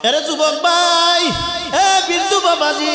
এরে যুবক ভাই এ বিন্দু বাবাজি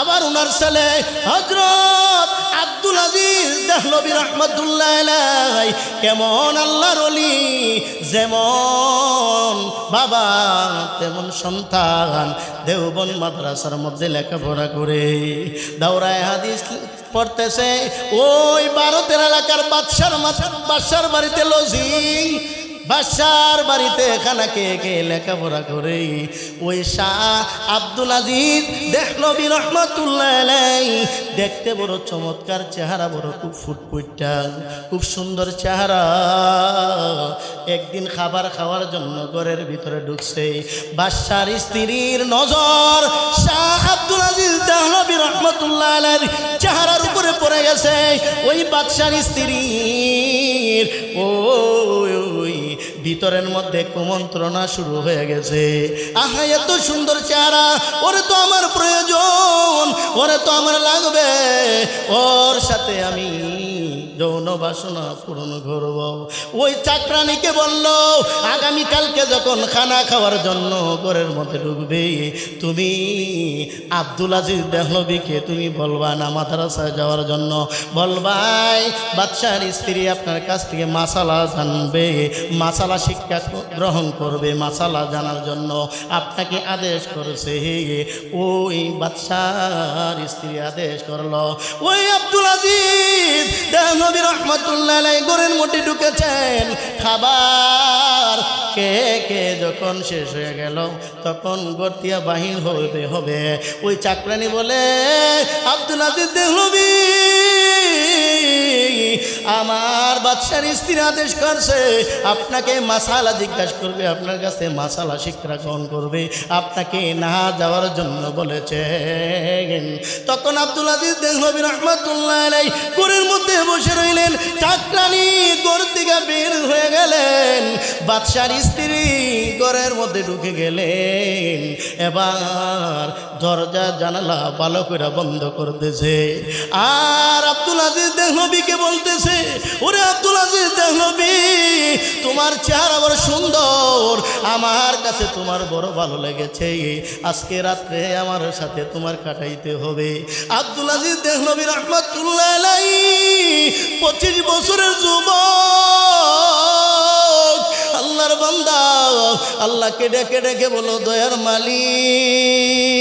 আবার উনার ছেলে হজরত আব্দুল আজিজ দেহলবি রহমতুল্লাহ কেমন আল্লাহর অলি যেমন বাবা, তেমন সন্তান দেওবন মাদ্রাসার মধ্যে লেখাপড়া করে। দাওরায় হাদিস পড়তেছে, ওই ভারতের এলাকার বাদশার বাদশার বাড়িতে লজিং বাদশার বাড়িতে খানা কে কে লেখাপড়া করে? ওই শাহ আব্দুল আজিজ দেখলবি রহমতুল্লাহ দেখতে বড় চমৎকার চেহারা, বড় খুব ফুটফুটটা খুব সুন্দর চেহারা। একদিন খাবার খাওয়ার জন্য ঘরের ভিতরে ঢুকছে। বাদশার স্ত্রীর নজর শাহ আব্দুল আজিজ দেখলবি রহমতুল্লাহ চেহারার উপরে পড়ে গেছে ওই বাদশার স্ত্রীর। ওই ভিতরের মধ্যে কুমন্ত্রণা শুরু হয়ে গেছে। আহা, এত সুন্দর চেহারা, ওরে তো আমার প্রয়োজন, ওরে তো আমার লাগবে। ওর সাথে আমি যৌন বাসনা পূরণ করব। ওই চাকরানিকে বলল আগামীকালকে যখন খানা খাওয়ার জন্য ঘরের মধ্যে ঢুকবে, তুমি আব্দুল আজিজ দেহলবিকে তুমি বলবা না মাদ্রাসায় যাওয়ার জন্য। বলবাই বাদশার স্ত্রী আপনার কাছ থেকে মাসালা জানবে, মাসালা শিক্ষা গ্রহণ করবে মাসালা জানার জন্য। আপনাকে আদেশ করেছে। ওই বাদশার স্ত্রী আদেশ করল। ওই আব্দুল আজিজ দেহনবী রহমতুল্লাহ গোরের মোটে ঢুকেছেন। খাবার কে কে যখন শেষ হয়ে গেল, তখন গতিয়া বাহির হবে হবে। ওই চাকরানি বলে, আব্দুল আজিজ দেহলবী আমার বাদশার স্ত্রী আদেশ করছে, আপনাকে মাসালা জিজ্ঞাসা করবে, আপনার কাছে মাসালা শিক্ষা গ্রহণ করবে, আপনাকে না যাওয়ার জন্য বলেছে। তখন আব্দুল আজিজ দেহনবী রহমতুল্লাহ আলাই গোরের মধ্যে বসে রইলেন, চাকরানি গোর দিকে বের হয়ে গেলেন, বাদশার স্ত্রী ঘরের মধ্যে ঢুকে গেলেন। এবার দরজা জানালা ভালো করে বন্ধ করতেছে। আর আব্দুল আজিজ দেহনবীকে বলতেছে, ওরে আব্দুল আজিজ দেহনবী, তোমার চেহারা বড় সুন্দর, আমার কাছে তোমার বড় ভালো লেগেছে। আজকে রাত্রে আমার সাথে তোমার কাটাইতে হবে। আব্দুল আজিজ দেহনবী রহমতুল্লাহ পঁচিশ বছরের যুবক। আল্লাহর বান্দা, আল্লাহকে ডেকে ডেকে বলো, দয়ার মালিক।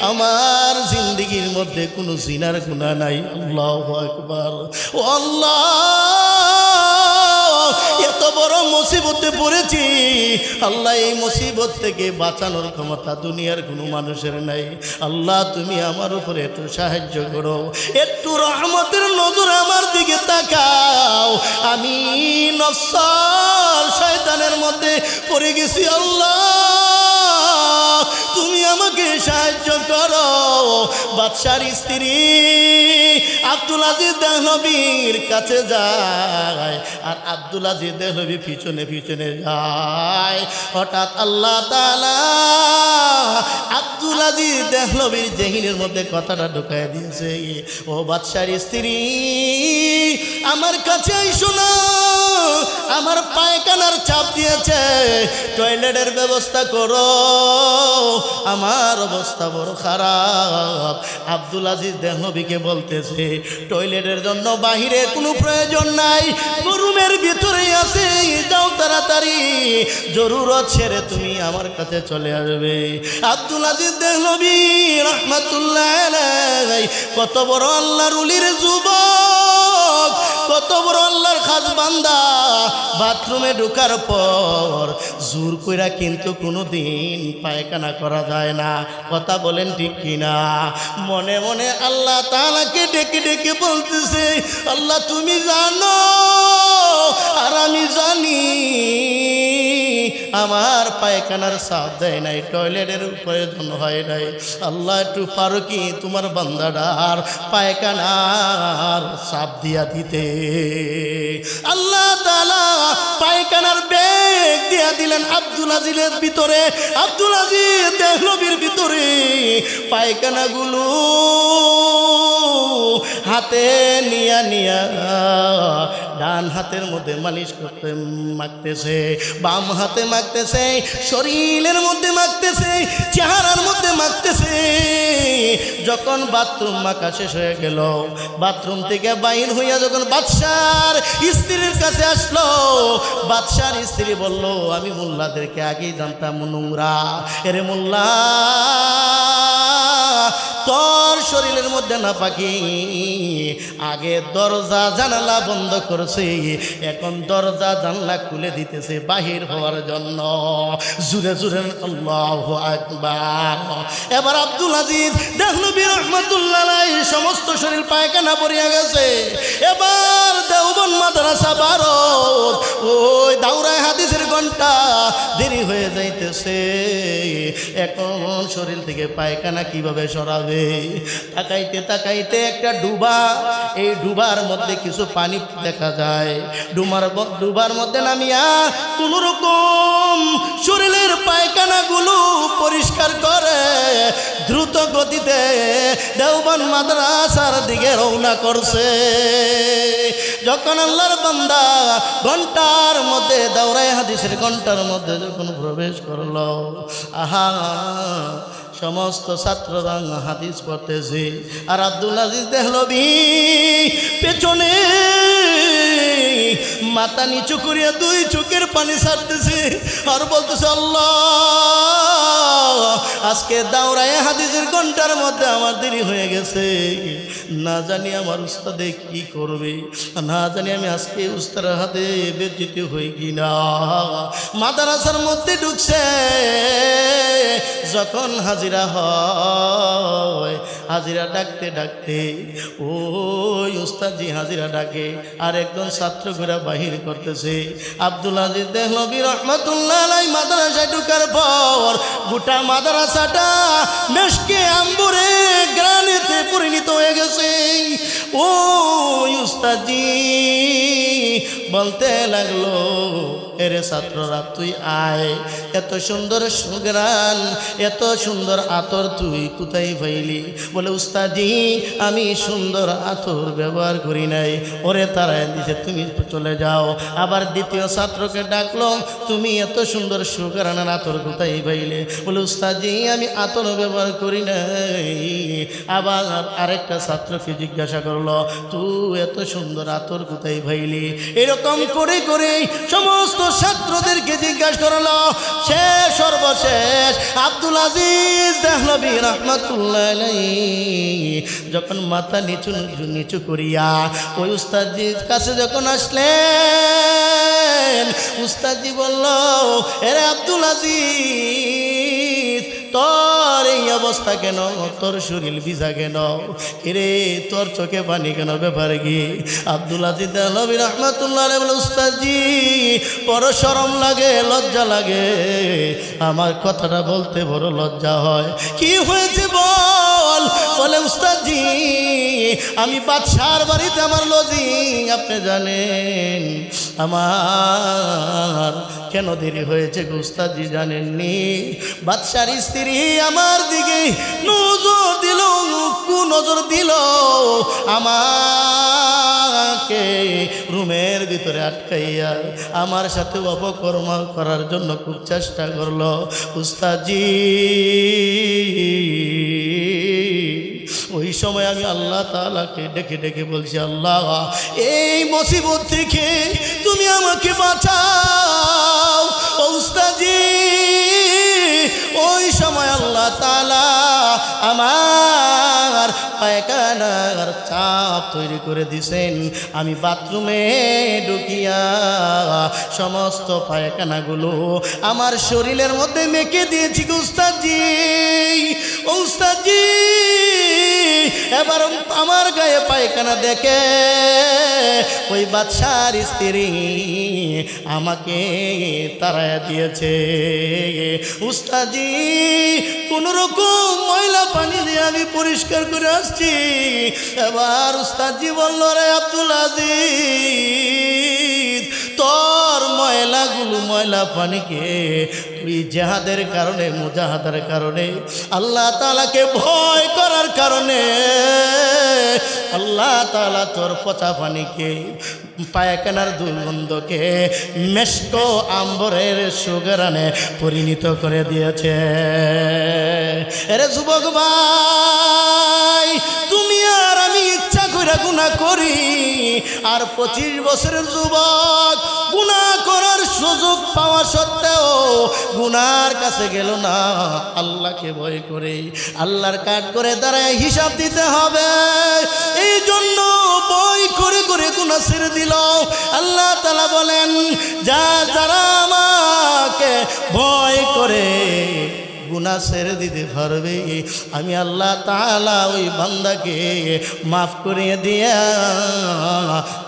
আমার জিন্দগির মধ্যে কোনো জিনার গুণা নাই। আল্লাহ আকবার। ও আল্লাহ, এত বড় মুসিবতে পড়েছি। আল্লাহ এই মুসিবত থেকে বাঁচানোর ক্ষমতা দুনিয়ার কোনো মানুষের নাই। আল্লাহ, তুমি আমার উপরে একটু সাহায্য করো। একটু রহমতের নজর আমার দিকে তাকাও। আমি নসার শয়তানের মধ্যে পড়ে গেছি আল্লাহ। আমাকে সাহায্য করো। বাদশার স্ত্রী আব্দুল আজিজ দেহনবীর কাছে যায় আর আব্দুল আজিজ দেহনবী পিছনে পিছনে যায়। হঠাৎ আল্লাহ তালা আব্দুল আজিজ দেহনবীর জেহিনের মধ্যে কথাটা ঢুকাই দিয়েছে। ও বাদশার স্ত্রী, আমার কাছে আইসো না আমার পায়খানার চাপ দিয়েছে, টয়লেটের ব্যবস্থা করো, আমার অবস্থা বড় খারাপ। আব্দুল আজিজ দেহনবীকে বলতেছে, টয়লেটের জন্য বাহিরে কোনো প্রয়োজন নাই, রুমের ভিতরে আছে, যাও তাড়াতাড়ি, জরুরত ছেড়ে তুমি আমার কাছে চলে আসবে। আব্দুল আজিজ দেহনবী রহমাতুল্লাহ কত বড় আল্লাহর উলির যুবক। কত বড় আল্লাহর খাস বান্দা। বাথরুমে ঢুকার পর জোর কইরা কিন্তু কোনো দিন পায়খানা করা যায় না। কথা বলেন ঠিক কিনা? মনে মনে আল্লাহ তালাকে ডেকে ডেকে বলতেছে, আল্লাহ তুমি জানো, আর আমি জানি আমার পায়খানার সাপ দেয় নাই, টয়লেটের প্রয়োজন হয় নাই। আল্লাহ, একটু পারো কি তোমার বান্দাডার পায়খানার সাপ দিয়া দিতে? আল্লাহ তালা পায়খানার বেগ দিয়া দিলেন আব্দুল আজিজের ভিতরে। আব্দুল আজিজ দেহলবির ভিতরে পায়খানাগুলো হাতে নিয়া নিয়া ডান হাতের মধ্যে মালিশ করতে মাখতেছে, বাম হাতে মাখতেছে, শরীরের মধ্যে মাখতেছে, চেহারার মধ্যে মাখতেছে। যখন বাথরুম মাখা শেষ হয়ে গেল, বাথরুম থেকে বাইর হইয়া যখন বাদশার স্ত্রীর কাছে আসলো, বাদশার স্ত্রী বলল, আমি মোল্লাদেরকে আগেই জানতাম নোংরা। এরে মোল্লা তোর শরীরের মধ্যে না পাখি। আগে দরজা জানালা বন্ধ করছে, এখন দরজা জানলা খুলে দিতেছে বাহির হওয়ার জন্য। জুড়ে জুড়ে এবার আব্দুল আজিজ দেখনবী রহমতুল্লাহ সমস্ত শরীর পায়খানা পড়িয়া গেছে। এবার দেওবন মাদ্রাসা ভারত ওই দাউরায় হাদিসের ঘণ্টা দেরি হয়ে যাইতেছে। এখন শরীর থেকে পায়খানা কীভাবে সরাবে? তাকাইতে তাকাইতে একটা ডুবা, এই ডুবার মধ্যে কিছু পানি দেখা যায়। ডুমার ডুবার মধ্যে নামিয়া কোন রকম শরীরের পায়খানাগুলো পরিষ্কার করে, দ্রুত গতিতে দেওবান মাদ্রাসার দিকে রওনা করছে। যখন আল্লাহর বান্দা ঘণ্টার মধ্যে দাওরাই হাদিসের ঘণ্টার মধ্যে যখন প্রবেশ করল আহা সমস্ত ছাত্ররা হাদিস পড়তেছে। আর আব্দুল আজিজ দেহলবি পেছনে মাথা নিচু করিয়া দুই চোখের পানি ছাড়তেছে। আর বলতেছে, আল্লাহ, আজকে দাওরায় হাদিসের ঘণ্টার মধ্যে আমার দেরি হয়ে গেছে। না জানি আমার উস্তাদে কি করবে, না জানি আমি আজকে উস্তার হাতে বেজিত হই কি না মাদারাসার মধ্যে ঢুকছে। যখন হাজিরা হয়, হাজিরা ডাকতে ডাকতে, ওই উস্তাদজি হাজিরা ডাকে, আর একজন ছাত্র ঘোরা বাহির করতেছে। আব্দুল আজিজ দেহলবি রহমতুল্লাহ মাদ্রাসায় ঢুকার পর গোটা মাদ্রাসাটা মেশকে আম্বুরে গ্রানেতে পরিণত হয়ে গেছে। ও ইস্তাদি বলতে লাগল এরে ছাত্ররা, তুই আয়। এত সুন্দর সুগ্রান এত সুন্দর আতর তুই কোথায় পাইলি? বলে, উস্তাদি, আমি সুন্দর আতর ব্যবহার করি নাই। ওরে তারা দিছে, তুমি চলে যাও। আবার দ্বিতীয় ছাত্রকে ডাকলো, তুমি এত সুন্দর সুগ্রানের আতর কোথায় পাইলে? বলে, উস্তাদি, আমি আতর ব্যবহার করি নাই। আবার আরেকটা ছাত্রকে জিজ্ঞাসা করল, তুই এত সুন্দর আতর কোথায় পাইলি? এরকম করে করে সমস্ত ছাত্রদেরকে জিজ্ঞাসা করল, সে সর্বশেষ আব্দুল আজিজ দেহলবি রহমতুল্লাহ যখন মাথা নিচু নিচু করিয়া ওই উস্তাদির কাছে যখন আসলে উস্তাদি বলল, এরে আব্দুল আজিজ অবস্থা কেন? তোর শরীর ভিজা কেন? কিরে, তোর চোখে পানি কেন ব্যাপার কি? আব্দুল আজিদ নবী রহমতুল্লাহ বড় শরম লাগে, লজ্জা লাগে। আমার কথাটা বলতে বড় লজ্জা হয়। কি হয়েছে বল? বলে, উস্তাদজি, আমি বাদশার বাড়িতে আমার লজিং আপনি জানেন। আমার কেন দেরি হয়েছে গুস্তাজি জানেননি? বাদশার স্ত্রী আমার দিকে নজর দিল নজর দিল। আমাকে রুমের ভিতরে আটকাইয়া আমার সাথে অপকর্ম করার জন্য খুব চেষ্টা করল। উস্তাজি ওই সময় আমি আল্লাহ তালাকে ডেকে ডেকে বলছি, আল্লাহ, এই মুসিবত থেকে তুমি আমাকে বাঁচাও। তালা আমার পায়খানার চাপ তৈরি করে দিছেন। আমি বাথরুমে ঢুকিয়া সমস্ত পায়খানাগুলো আমার শরীরের মধ্যে মেখে দিয়েছি উস্তাদজি। উস্তাদজি, এবার আমার গায়ে পায়খানা দেখে ওই বাদশার স্ত্রী আমাকে তারায়া দিয়েছে। উস্তাজি কোন রকম ময়লা পানি দিয়ে আমি পরিষ্কার করে আসছি। এবার উস্তাদি বলল রে আব্দুল আজিজ তোর ময়লাগুলো ময়লা পানিকে, তুই জেহাদের কারণে, মুজাহাদের কারণে, আল্লাহ তালাকে ভয় করার কারণে, আল্লাহ তালা তোর পচা পানিকে, পায়খানার দুর্গন্ধকে মেস্কো আম্বরের সুগারানে পরিণত করে দিয়েছে। এরে যুবক ভাই, তুমি আর আমি করে গুণা করি। আর পঁচিশ বছরের যুবক গুণা করার সুযোগ পাওয়া সত্ত্বেও গুনার কাছে গেল না। আল্লাহকে ভয় করে, আল্লাহর কাঠ করে দাঁড়ায় হিসাব দিতে হবে। এই জন্য বই করে করে গুণা ছেড়ে দিল। আল্লাহ তালা বলেন, যা যারা আমাকে ভয় করে গুণা ছেড়ে দিতে পারবে। আমি আল্লাহ তালা ওই বান্দাকে মাফ করিয়ে দিয়া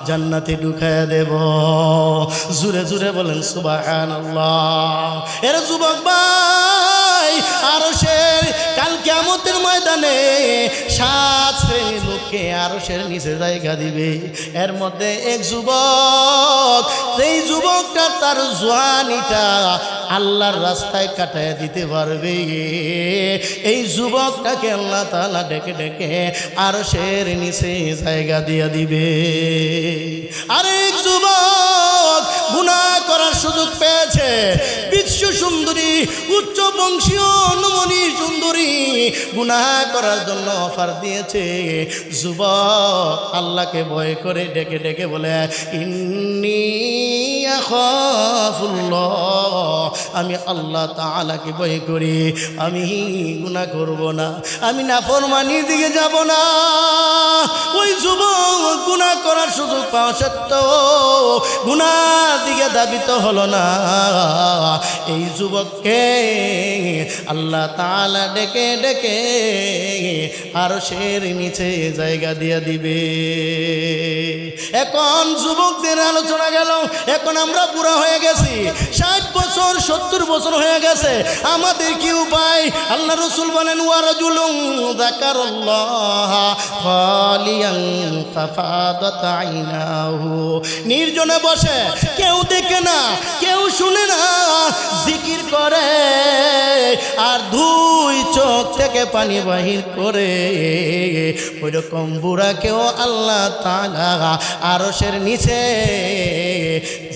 জান্নাতে ঢুকায় দেব। জুরে জুরে বলেন সুবাহান এর যুবক ভাই আরও সে কাল কেমতের ময়দানে সাত শ্রেণির লোককে আরও সে নিচে জায়গা দিবে। এর মধ্যে এক যুবক, সেই যুবকটা তার জোয়ানিটা আল্লাহর রাস্তায় কাটায় দিতে পারবে। এই যুবকটাকে আল্লাহ তালা ডেকে ডেকে আরও সের নিচে জায়গা দিয়ে দিবে। আরেক যুবক গুণা করার সুযোগ পেয়েছে। বিশ্ব সুন্দরী উচ্চ বংশীয় অনুমনি সুন্দরী গুণা করার জন্য অফার দিয়েছে। যুবক আল্লাহকে ভয় করে ডেকে ডেকে বলে, ইন্নি আমি আল্লাহ তাআলাকে ভয় করি। আমি গুণা করব না। আমি নাফরমানির দিকে যাব না। ওই যুবক গুণা করার সুযোগ পাওয়া সত্ত্বেও গুনার দিকে দাবিত হলো না। এই যুবককে আল্লাহ তালা ডেকে ডেকে আর সের নিচে জায়গা দিয়ে দিবে। এখন যুবকদের আলোচনা গেল, এখন আমরা বুড়া হয়ে গেছি, ষাট বছর, সত্তর বছর হয়ে গেছে, আমাদের কি উপায়? আল্লাহ রসুল বলেন ওয়ারাজুলুম নির্জনে বসে, কেউ দেখে না, কেউ শুনে না, জিকির করে। আর দুই চোখ থেকে পানি বাহির করে ওই রকম বুড়াকেও আল্লাহ তালা আরসের নিচে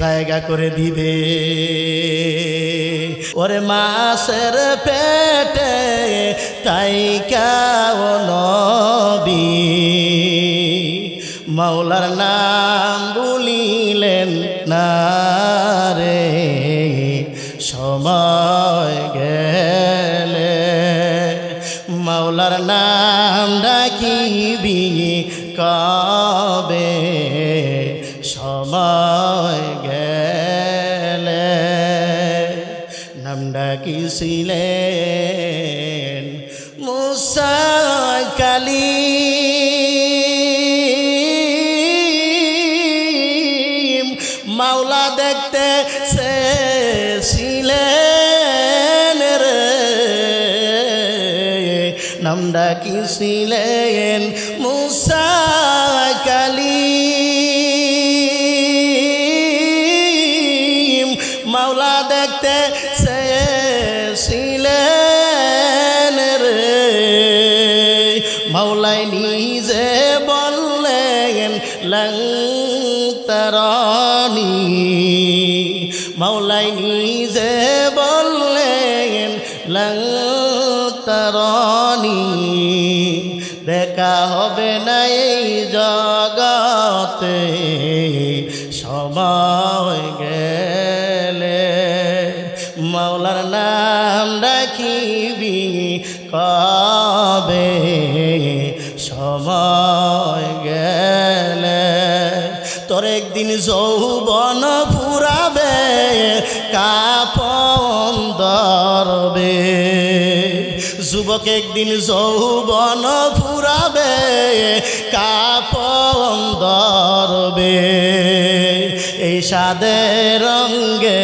জায়গা করে দিবে। ওরে মাসের পেটে তাই নবী, মাওলার নাম বলিলেন না রে, সময় মাওলা দেখতে ছিলেন রে। নাম ডাকিছিলেন মুসা কালী। তারানি। মাওলাই নিজে বললেন লং তারানি দেখা হবে না তোর একদিন যৌবন ফুরাবে, কাপন দরবে যুবক একদিন যৌবন ফুরাবে, কাপন ধরবে। এই সাদের রঙ্গে